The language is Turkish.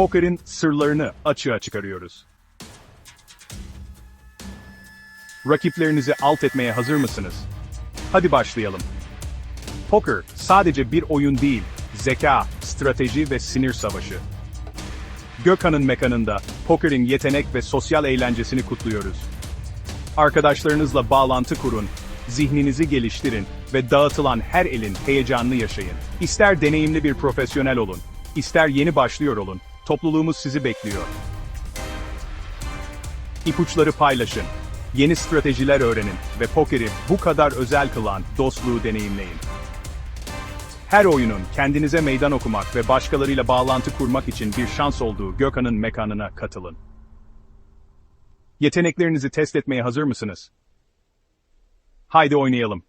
pokerin sırlarını açığa çıkarıyoruz. Rakiplerinizi alt etmeye hazır mısınız? Hadi başlayalım. Poker sadece bir oyun değil, zeka, strateji ve sinir savaşı. Gökhan'ın mekanında pokerin yetenek ve sosyal eğlencesini kutluyoruz. Arkadaşlarınızla bağlantı kurun, zihninizi geliştirin ve dağıtılan her elin heyecanını yaşayın. İster deneyimli bir profesyonel olun, ister yeni başlıyor olun, topluluğumuz sizi bekliyor. İpuçları paylaşın, yeni stratejiler öğrenin ve pokeri bu kadar özel kılan dostluğu deneyimleyin. Her oyunun kendinize meydan okumak ve başkalarıyla bağlantı kurmak için bir şans olduğu Gökhan'ın mekanına katılın. Yeteneklerinizi test etmeye hazır mısınız? Haydi oynayalım.